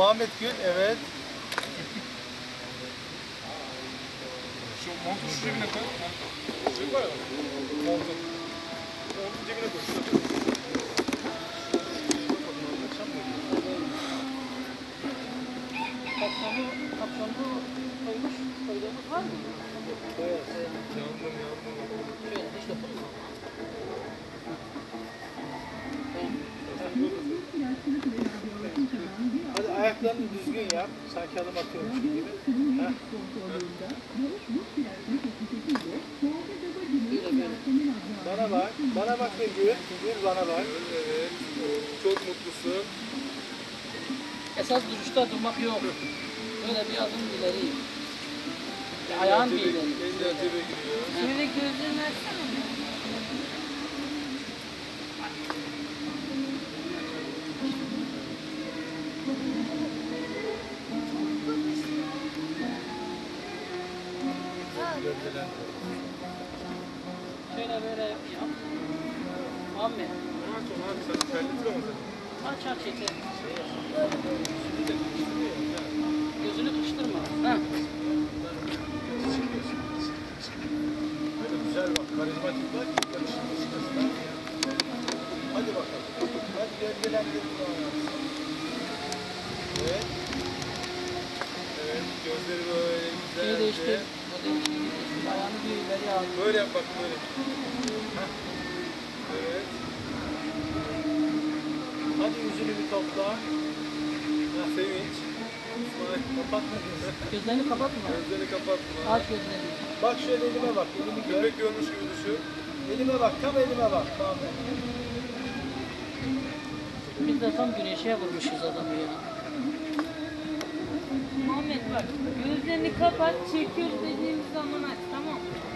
Muhammed Gül, evet. Şu montu şu cebine koy. Var ya. Montu. Montu cebine koy. Kapsamı, kapsamı koymuş, koyduğumuz var mı? Ayaklarını düzgün yap. Sanki adım atıyormuş gibi. Heh. Bana bak. Bana bak bir Gül. Gül bana bak. Evet. Çok mutlusun. Esas duruşta durmak yok. Böyle bir adım ileri. Ayağın bir ileri. Eller Şöyle böyle yap. Muhammed. Aç onu abi sen terletir ama sen. Aç aç yeter. Gözünü kıştırma. Ha. Böyle güzel bak. Karizmatik bak. Yakışıklı çıkasın. Hadi bakalım. Hadi gölgelendir bana. Evet. Evet. Gözleri böyle Şeyi güzelce. değiştir. Ayağını bir ileri al. Böyle yap bak böyle. Heh. Evet. Hadi yüzünü bir topla. Ha, sevinç. İsmail. Kapatma gözünü. Gözlerini kapatma. Gözleri kapatma. Aç gözlerini. Bak şöyle elime bak. Elimi gör. Köpek görmüş gibi düşün. Elime bak. Tam elime bak. Tamam. Biz de tam güneşe vurmuşuz adamı ya. Muhammed bak gözlerini kapat çekiyoruz dediğimiz zaman aç tamam mı?